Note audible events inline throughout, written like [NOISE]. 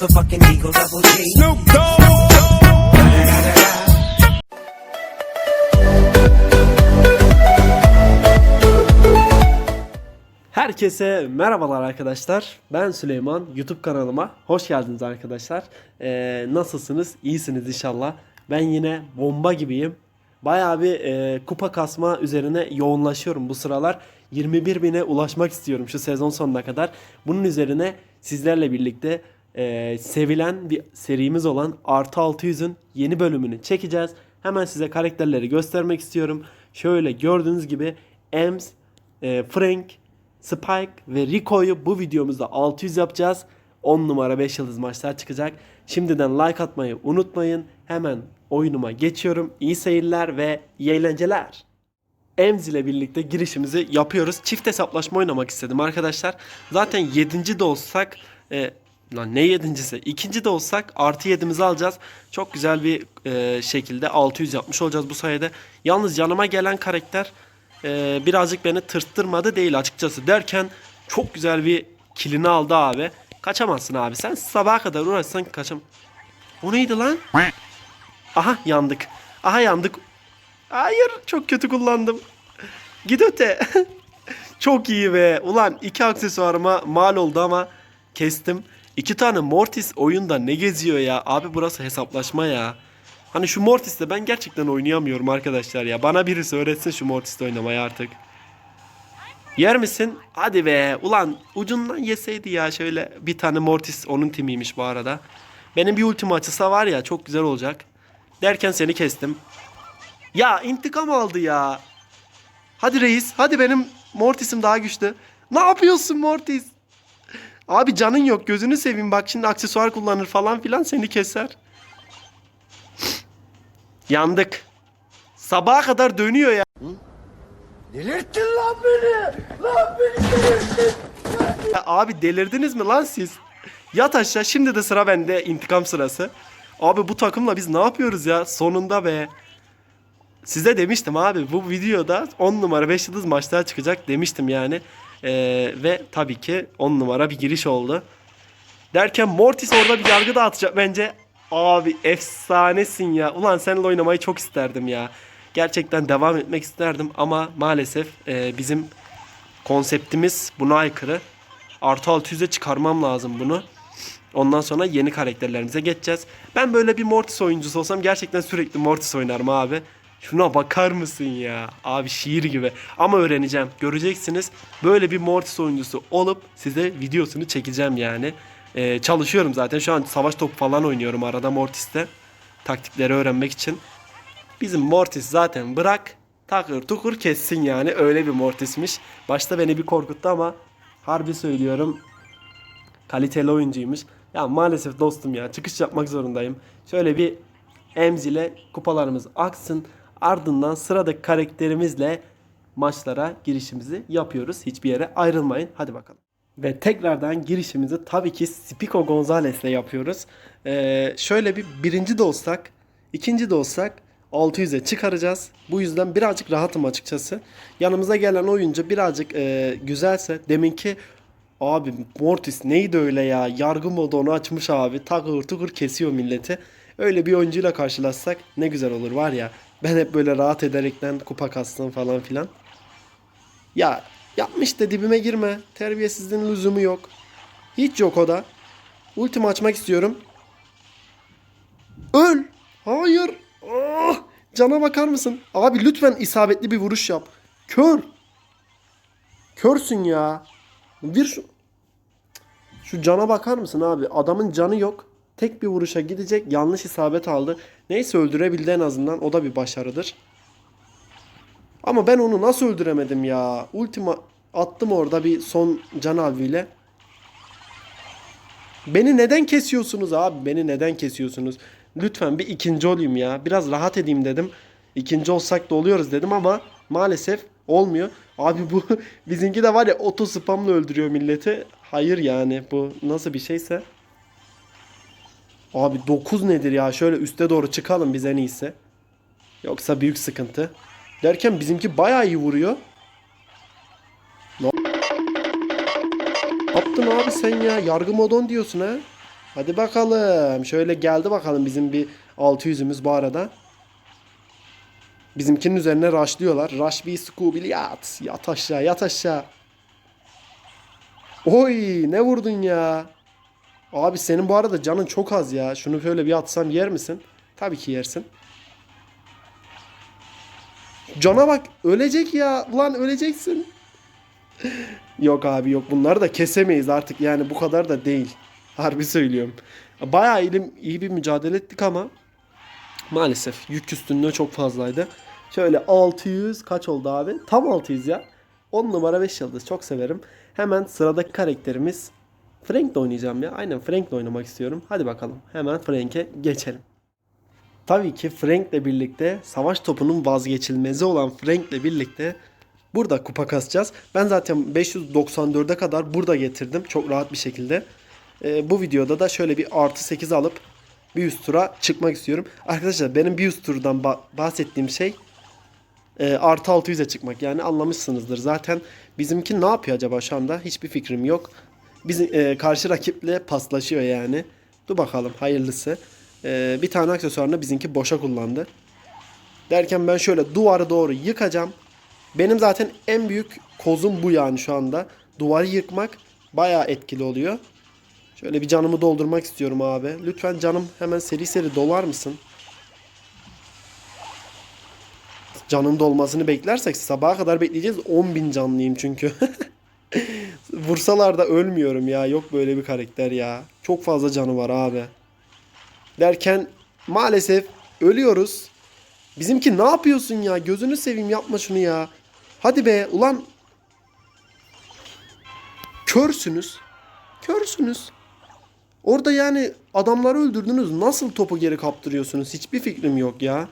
motherfucking Eagle Double G. Snoop Dogg. Herkese merhabalar arkadaşlar. Ben Süleyman. YouTube kanalıma hoş geldiniz arkadaşlar. Ee, nasılsınız? İyisiniz inşallah. Ben yine bomba gibiyim. Bayağı bir e, kupa kasma üzerine yoğunlaşıyorum bu sıralar. 21 bine ulaşmak istiyorum şu sezon sonuna kadar. Bunun üzerine sizlerle birlikte e, sevilen bir serimiz olan Artı 600'ün yeni bölümünü çekeceğiz. Hemen size karakterleri göstermek istiyorum. Şöyle gördüğünüz gibi Ems, e, Frank, Spike ve Rico'yu bu videomuzda 600 yapacağız. 10 numara 5 yıldız maçlar çıkacak. Şimdiden like atmayı unutmayın. Hemen oyunuma geçiyorum. İyi seyirler ve iyi eğlenceler. Emz ile birlikte girişimizi yapıyoruz. Çift hesaplaşma oynamak istedim arkadaşlar. Zaten 7. de olsak e, lan ne 7.si? 2. de olsak artı 7'mizi alacağız. Çok güzel bir e, şekilde 600 yapmış olacağız bu sayede. Yalnız yanıma gelen karakter e, birazcık beni tırstırmadı değil açıkçası derken çok güzel bir kilini aldı abi. Kaçamazsın abi. Sen sabaha kadar uğraşsan kaçam. O neydi lan? Aha yandık. Aha yandık. Hayır çok kötü kullandım. Git öte. [LAUGHS] çok iyi be. Ulan iki aksesuarıma mal oldu ama kestim. İki tane Mortis oyunda ne geziyor ya? Abi burası hesaplaşma ya. Hani şu Mortis'le ben gerçekten oynayamıyorum arkadaşlar ya. Bana birisi öğretsin şu Mortis'le oynamayı artık. Yer misin? Hadi be. Ulan ucundan yeseydi ya şöyle bir tane Mortis onun timiymiş bu arada. Benim bir ultimi açılsa var ya çok güzel olacak. Derken seni kestim. Ya intikam aldı ya. Hadi reis. Hadi benim Mortis'im daha güçlü. Ne yapıyorsun Mortis? Abi canın yok. Gözünü seveyim. Bak şimdi aksesuar kullanır falan filan seni keser. Yandık. Sabaha kadar dönüyor ya. Delirttin lan beni. Lan beni delirttin. Ya Abi delirdiniz mi lan siz? Yat aşağı şimdi de sıra bende intikam sırası. Abi bu takımla biz ne yapıyoruz ya sonunda be. Size demiştim abi bu videoda 10 numara 5 yıldız maçlar çıkacak demiştim yani. Ee, ve tabii ki 10 numara bir giriş oldu. Derken Mortis orada bir yargı dağıtacak bence. Abi efsanesin ya. Ulan seninle oynamayı çok isterdim ya. Gerçekten devam etmek isterdim ama maalesef e, bizim konseptimiz buna aykırı. Artı 600'e çıkarmam lazım bunu. Ondan sonra yeni karakterlerimize geçeceğiz. Ben böyle bir Mortis oyuncusu olsam gerçekten sürekli Mortis oynarım abi. Şuna bakar mısın ya? Abi şiir gibi. Ama öğreneceğim. Göreceksiniz. Böyle bir Mortis oyuncusu olup size videosunu çekeceğim yani. Ee, çalışıyorum zaten. Şu an savaş topu falan oynuyorum arada Mortis'te. Taktikleri öğrenmek için. Bizim Mortis zaten bırak takır tukur kessin yani. Öyle bir Mortis'miş. Başta beni bir korkuttu ama harbi söylüyorum kaliteli oyuncuymuş. Ya maalesef dostum ya çıkış yapmak zorundayım. Şöyle bir Emz ile kupalarımız aksın. Ardından sıradaki karakterimizle maçlara girişimizi yapıyoruz. Hiçbir yere ayrılmayın. Hadi bakalım. Ve tekrardan girişimizi tabii ki Spico Gonzalez ile yapıyoruz. Ee, şöyle bir birinci de olsak, ikinci de olsak 600'e çıkaracağız. Bu yüzden birazcık rahatım açıkçası. Yanımıza gelen oyuncu birazcık e, güzelse deminki Abi Mortis neydi öyle ya? Yargı modu onu açmış abi. Takır tukur kesiyor milleti. Öyle bir oyuncuyla karşılaşsak ne güzel olur var ya. Ben hep böyle rahat ederekten kupa kastım falan filan. Ya yapmış da dibime girme. Terbiyesizliğin lüzumu yok. Hiç yok o da. Ultimi açmak istiyorum. Öl. Hayır. Ah! Cana bakar mısın? Abi lütfen isabetli bir vuruş yap. Kör. Körsün ya. Bir şu... Şu cana bakar mısın abi? Adamın canı yok. Tek bir vuruşa gidecek. Yanlış isabet aldı. Neyse öldürebildi en azından. O da bir başarıdır. Ama ben onu nasıl öldüremedim ya? Ultima attım orada bir son can abiyle. Beni neden kesiyorsunuz abi? Beni neden kesiyorsunuz? Lütfen bir ikinci olayım ya. Biraz rahat edeyim dedim. İkinci olsak da oluyoruz dedim ama maalesef olmuyor. Abi bu [LAUGHS] bizimki de var ya oto spamla öldürüyor milleti. Hayır yani bu nasıl bir şeyse. Abi 9 nedir ya? Şöyle üste doğru çıkalım biz en iyisi. Yoksa büyük sıkıntı. Derken bizimki bayağı iyi vuruyor. Ne yaptın abi sen ya? Yargı modon diyorsun ha? Hadi bakalım. Şöyle geldi bakalım bizim bir 600'ümüz bu arada. Bizimkinin üzerine rushlıyorlar. Rush bir Scooby yat. Yat aşağı yat aşağı. Oy ne vurdun ya. Abi senin bu arada canın çok az ya. Şunu şöyle bir atsam yer misin? Tabii ki yersin. Cana bak ölecek ya. Ulan öleceksin. [LAUGHS] yok abi yok bunları da kesemeyiz artık yani bu kadar da değil. Harbi söylüyorum. Bayağı iyi, iyi bir mücadele ettik ama maalesef yük üstünlüğü çok fazlaydı. Şöyle 600 kaç oldu abi? Tam 600 ya. 10 numara 5 yıldız çok severim. Hemen sıradaki karakterimiz Frank'le oynayacağım ya. Aynen Frank'le oynamak istiyorum. Hadi bakalım. Hemen Frank'e geçelim. Tabii ki Frank'le birlikte savaş topunun vazgeçilmezi olan Frank'le birlikte burada kupa kasacağız. Ben zaten 594'e kadar burada getirdim çok rahat bir şekilde. Ee, bu videoda da şöyle bir artı 8 alıp bir üst tura çıkmak istiyorum. Arkadaşlar benim bir üst turdan ba- bahsettiğim şey e, artı 600'e çıkmak. Yani anlamışsınızdır. Zaten bizimki ne yapıyor acaba şu anda? Hiçbir fikrim yok. Bizim e, karşı rakiple paslaşıyor yani. Dur bakalım hayırlısı. E, bir tane aksesuarını bizimki boşa kullandı. Derken ben şöyle duvarı doğru yıkacağım. Benim zaten en büyük kozum bu yani şu anda. Duvarı yıkmak bayağı etkili oluyor. Şöyle bir canımı doldurmak istiyorum abi. Lütfen canım hemen seri seri dolar mısın? Canın dolmasını beklersek sabaha kadar bekleyeceğiz. 10.000 canlıyım çünkü. [LAUGHS] Vursalar da ölmüyorum ya. Yok böyle bir karakter ya. Çok fazla canı var abi. Derken maalesef ölüyoruz. Bizimki ne yapıyorsun ya? Gözünü seveyim yapma şunu ya. Hadi be ulan. Körsünüz. Körsünüz. Orada yani adamları öldürdünüz. Nasıl topu geri kaptırıyorsunuz? Hiçbir fikrim yok ya.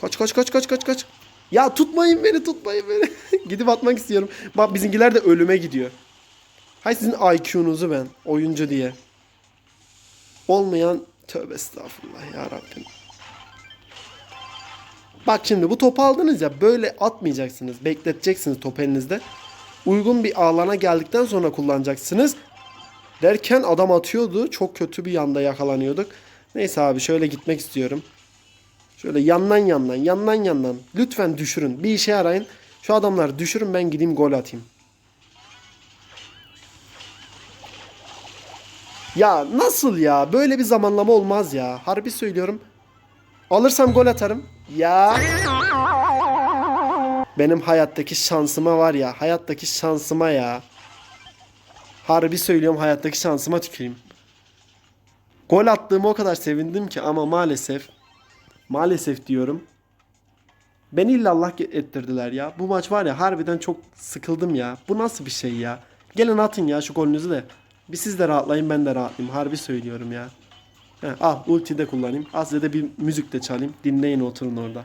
Kaç kaç kaç kaç kaç kaç. Ya tutmayın beni tutmayın beni. [LAUGHS] Gidip atmak istiyorum. Bak bizimkiler de ölüme gidiyor. Hay sizin IQ'nuzu ben oyuncu diye. Olmayan tövbe estağfurullah ya Rabbim. Bak şimdi bu topu aldınız ya böyle atmayacaksınız. Bekleteceksiniz top elinizde. Uygun bir alana geldikten sonra kullanacaksınız. Derken adam atıyordu. Çok kötü bir yanda yakalanıyorduk. Neyse abi şöyle gitmek istiyorum. Şöyle yandan yandan yandan yandan. Lütfen düşürün. Bir işe yarayın. Şu adamları düşürün ben gideyim gol atayım. Ya nasıl ya? Böyle bir zamanlama olmaz ya. Harbi söylüyorum. Alırsam gol atarım. Ya. Benim hayattaki şansıma var ya. Hayattaki şansıma ya. Harbi söylüyorum hayattaki şansıma tüküreyim. Gol attığıma o kadar sevindim ki ama maalesef maalesef diyorum. Beni illallah ettirdiler ya. Bu maç var ya harbiden çok sıkıldım ya. Bu nasıl bir şey ya? Gelin atın ya şu golünüzü de. Bir siz de rahatlayın ben de rahatlayayım. Harbi söylüyorum ya. He, al ulti de kullanayım. Az da bir müzik de çalayım. Dinleyin oturun orada.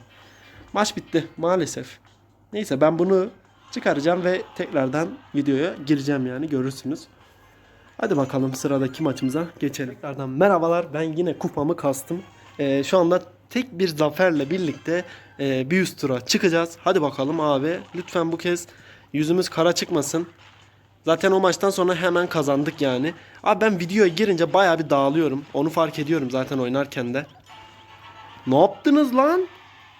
Maç bitti maalesef. Neyse ben bunu çıkaracağım ve tekrardan videoya gireceğim yani görürsünüz. Hadi bakalım sıradaki maçımıza geçelim. Tekrardan merhabalar ben yine kupamı kastım. Ee, şu anda tek bir zaferle birlikte e, bir üst tura çıkacağız. Hadi bakalım abi lütfen bu kez yüzümüz kara çıkmasın. Zaten o maçtan sonra hemen kazandık yani. Abi ben videoya girince bayağı bir dağılıyorum. Onu fark ediyorum zaten oynarken de. Ne yaptınız lan?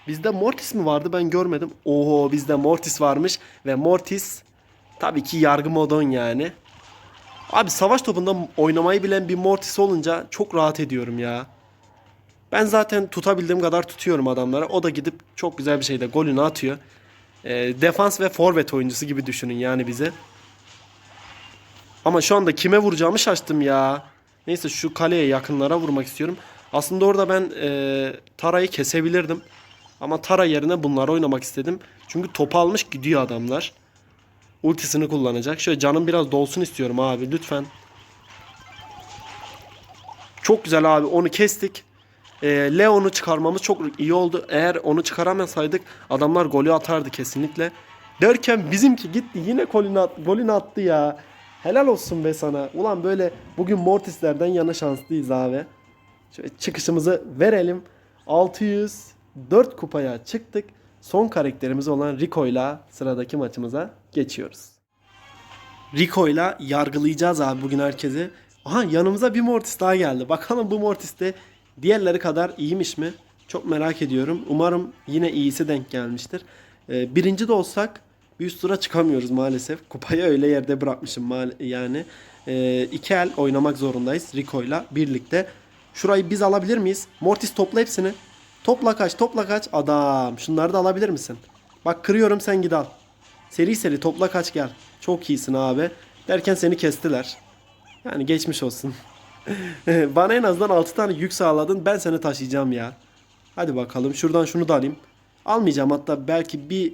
Bizde Mortis mi vardı ben görmedim. Oho bizde Mortis varmış ve Mortis tabii ki yargı modon yani. Abi savaş topunda oynamayı bilen bir Mortis olunca çok rahat ediyorum ya. Ben zaten tutabildiğim kadar tutuyorum adamlara. O da gidip çok güzel bir şeyde golünü atıyor. E, defans ve forvet oyuncusu gibi düşünün yani bize. Ama şu anda kime vuracağımı şaştım ya. Neyse şu kaleye yakınlara vurmak istiyorum. Aslında orada ben e, Tara'yı kesebilirdim. Ama Tara yerine bunları oynamak istedim. Çünkü topu almış gidiyor adamlar. Ultisini kullanacak. Şöyle canım biraz dolsun istiyorum abi lütfen. Çok güzel abi onu kestik. E, Leon'u çıkarmamız çok iyi oldu. Eğer onu çıkaramasaydık adamlar golü atardı kesinlikle. Derken bizimki gitti yine golünü, at, golünü attı ya. Helal olsun be sana. Ulan böyle bugün Mortis'lerden yana şanslıyız abi. Şöyle çıkışımızı verelim. 604 kupaya çıktık. Son karakterimiz olan Rico ile sıradaki maçımıza geçiyoruz. Rico'yla yargılayacağız abi bugün herkesi. Aha yanımıza bir Mortis daha geldi. Bakalım bu Mortis de diğerleri kadar iyiymiş mi? Çok merak ediyorum. Umarım yine iyisi denk gelmiştir. Ee, birinci de olsak bir üst tura çıkamıyoruz maalesef. Kupayı öyle yerde bırakmışım yani. Ee, iki el oynamak zorundayız Rico'yla birlikte. Şurayı biz alabilir miyiz? Mortis topla hepsini. Topla kaç topla kaç. Adam şunları da alabilir misin? Bak kırıyorum sen git al. Seri seri topla kaç gel. Çok iyisin abi. Derken seni kestiler. Yani geçmiş olsun. [LAUGHS] Bana en azından 6 tane yük sağladın. Ben seni taşıyacağım ya. Hadi bakalım. Şuradan şunu da alayım. Almayacağım hatta belki bir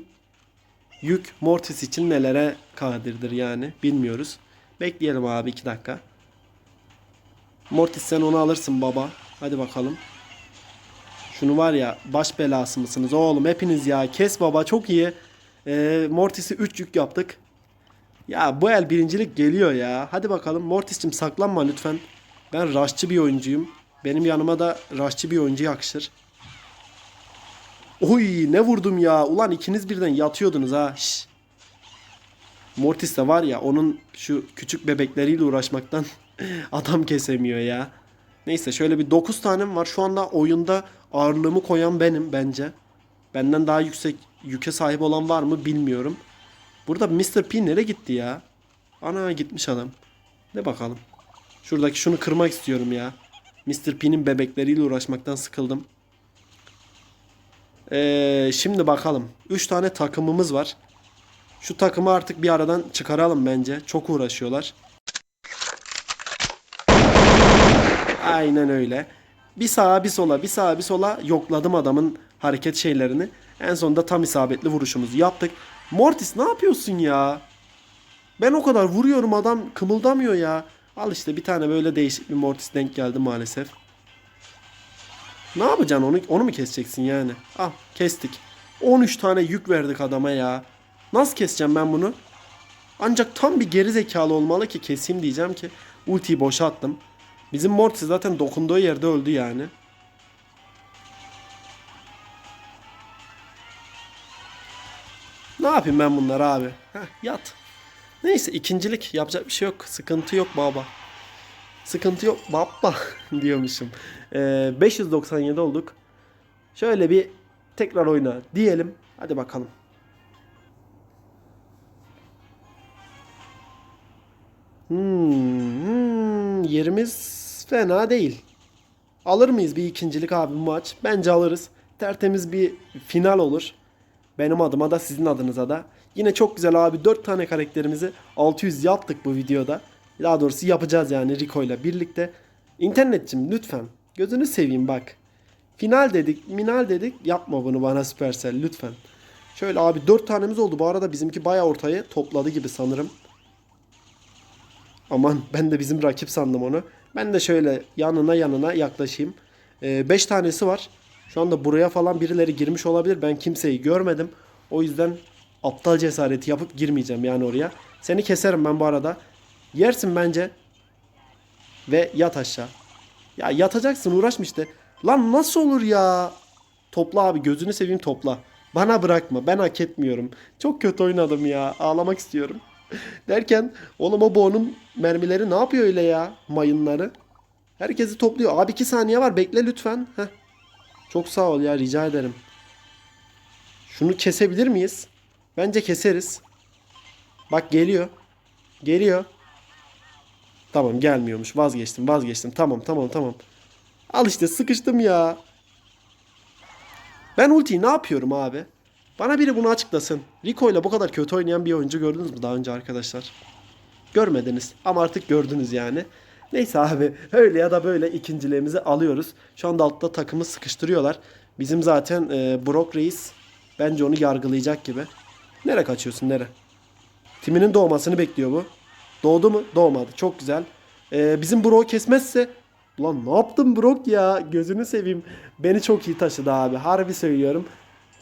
yük Mortis için nelere kadirdir yani. Bilmiyoruz. Bekleyelim abi 2 dakika. Mortis sen onu alırsın baba. Hadi bakalım. Şunu var ya baş belası mısınız oğlum hepiniz ya. Kes baba çok iyi. Ee, Mortis'i 3 yük yaptık. Ya bu el birincilik geliyor ya. Hadi bakalım Mortis'cim saklanma lütfen. Ben rushçı bir oyuncuyum. Benim yanıma da rushçı bir oyuncu yakışır. Oy ne vurdum ya. Ulan ikiniz birden yatıyordunuz ha. Şş. Mortis de var ya onun şu küçük bebekleriyle uğraşmaktan [LAUGHS] adam kesemiyor ya. Neyse şöyle bir 9 tanem var. Şu anda oyunda ağırlığımı koyan benim bence. Benden daha yüksek yüke sahip olan var mı bilmiyorum. Burada Mr. P nereye gitti ya? Ana gitmiş adam. Ne bakalım. Şuradaki şunu kırmak istiyorum ya. Mr. P'nin bebekleriyle uğraşmaktan sıkıldım. Ee, şimdi bakalım. 3 tane takımımız var. Şu takımı artık bir aradan çıkaralım bence. Çok uğraşıyorlar. Aynen öyle. Bir sağa bir sola bir sağa bir sola yokladım adamın hareket şeylerini. En sonunda tam isabetli vuruşumuzu yaptık. Mortis ne yapıyorsun ya? Ben o kadar vuruyorum adam kımıldamıyor ya. Al işte bir tane böyle değişik bir Mortis denk geldi maalesef. Ne yapacaksın onu? Onu mu keseceksin yani? Al kestik. 13 tane yük verdik adama ya. Nasıl keseceğim ben bunu? Ancak tam bir geri zekalı olmalı ki keseyim diyeceğim ki ultiyi boşa attım. Bizim Mortis zaten dokunduğu yerde öldü yani. Ne yapayım ben bunları abi? Heh, yat. Neyse ikincilik yapacak bir şey yok. Sıkıntı yok baba. Sıkıntı yok baba [LAUGHS] diyormuşum. Ee, 597 olduk. Şöyle bir tekrar oyna diyelim. Hadi bakalım. Hmm, hmm, yerimiz fena değil. Alır mıyız bir ikincilik abi bu maç? Bence alırız. Tertemiz bir final olur. Benim adıma da sizin adınıza da. Yine çok güzel abi 4 tane karakterimizi 600 yaptık bu videoda. Daha doğrusu yapacağız yani Rico ile birlikte. İnternetçim lütfen gözünü seveyim bak. Final dedik, minal dedik. Yapma bunu bana Supercell lütfen. Şöyle abi 4 tanemiz oldu. Bu arada bizimki bayağı ortaya topladı gibi sanırım. Aman ben de bizim rakip sandım onu. Ben de şöyle yanına yanına yaklaşayım. 5 tanesi var. Şu anda buraya falan birileri girmiş olabilir. Ben kimseyi görmedim. O yüzden aptal cesareti yapıp girmeyeceğim yani oraya. Seni keserim ben bu arada. Yersin bence. Ve yat aşağı. Ya yatacaksın uğraşma işte. Lan nasıl olur ya? Topla abi gözünü seveyim topla. Bana bırakma ben hak etmiyorum. Çok kötü oynadım ya. Ağlamak istiyorum. [LAUGHS] Derken oğlum o boğunun mermileri ne yapıyor öyle ya? Mayınları. Herkesi topluyor. Abi 2 saniye var bekle lütfen. Heh. Çok sağ ol ya rica ederim. Şunu kesebilir miyiz? Bence keseriz. Bak geliyor. Geliyor. Tamam gelmiyormuş. Vazgeçtim vazgeçtim. Tamam tamam tamam. Al işte sıkıştım ya. Ben ultiyi ne yapıyorum abi? Bana biri bunu açıklasın. Rico ile bu kadar kötü oynayan bir oyuncu gördünüz mü daha önce arkadaşlar? Görmediniz ama artık gördünüz yani. Neyse abi öyle ya da böyle ikinciliğimizi alıyoruz. Şu anda altta takımı sıkıştırıyorlar. Bizim zaten e, Brock Reis bence onu yargılayacak gibi. Nere kaçıyorsun nere? Timinin doğmasını bekliyor bu. Doğdu mu? Doğmadı. Çok güzel. E, bizim Brock'u kesmezse Ulan ne yaptın Brock ya? Gözünü seveyim. Beni çok iyi taşıdı abi. Harbi söylüyorum.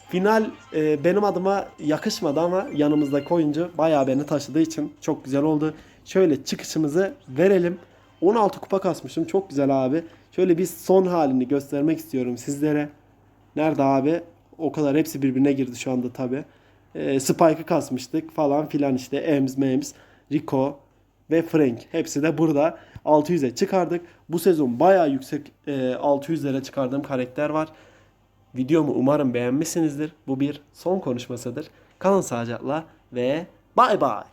Final e, benim adıma yakışmadı ama yanımızdaki oyuncu bayağı beni taşıdığı için çok güzel oldu. Şöyle çıkışımızı verelim. 16 kupa kasmışım. Çok güzel abi. Şöyle bir son halini göstermek istiyorum sizlere. Nerede abi? O kadar hepsi birbirine girdi şu anda tabi. E, Spike'ı kasmıştık falan filan işte. Ems, Mems. Rico ve Frank. Hepsi de burada 600'e çıkardık. Bu sezon bayağı yüksek e, 600'lere çıkardığım karakter var. Videomu umarım beğenmişsinizdir. Bu bir son konuşmasıdır. Kalın sağlıcakla ve bay bay.